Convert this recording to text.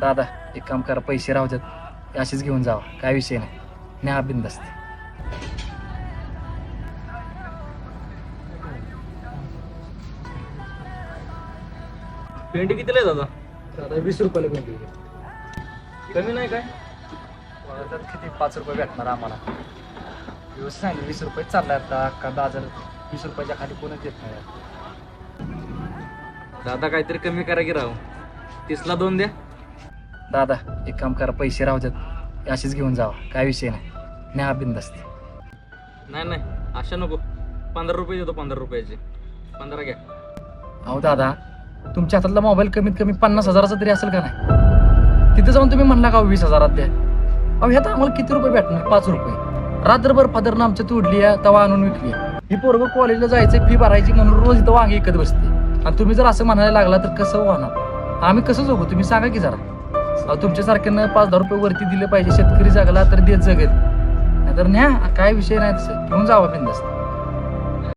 दादा एक काम करा पैसे राहू देत हे असेच घेऊन जावा काय विषय नाही. न्या बिंदस्त भेंडी कितीला आहे दादा? दादा वीस रुपयाला भेंडी. कमी नाही काय? त्यात किती? पाच रुपये भेटणार आम्हाला. व्यवस्थित सांगितलं वीस रुपये चाललाय आता. अख्खा बाजार वीस रुपयाच्या खाली कोणच देत नाही. दादा काहीतरी कमी करा की राव. तीसला दोन द्या. दादा एक काम करा पैसे राहू देत हे असेच घेऊन जावा काय विषय नाही. न्या बिंदस्त नाही नाही अशा नको. पंधरा रुपये देतो पंधरा रुपयाचे. पंधरा घ्या. अहो दादा तुमच्या हातातला मोबाईल कमीत कमी पन्नास हजाराचा तरी असेल का नाही? तिथे जाऊन तुम्ही म्हणला का हो वीस हजारात द्या. अहो ह्यात आम्हाला किती रुपये भेटणार? पाच रुपये. रात्रभर फादरनं आमच्या तोडली आहे तवा आणून विकली ही पोरग कॉलेजला जायचं फी भरायची म्हणून रोज इथं वांगी विकत बसते. आणि तुम्ही जर असं म्हणायला लागला तर कसं होणार आम्ही कसं जगू? तुम्ही सांगा की जरा. तुमच्यासारख्यानं पाच दहा रुपये वरती दिले पाहिजे. शेतकरी जगला तर देत जगेल. नाहीतर न्या काय विषय नाही घेऊन जावा बिंदस्त.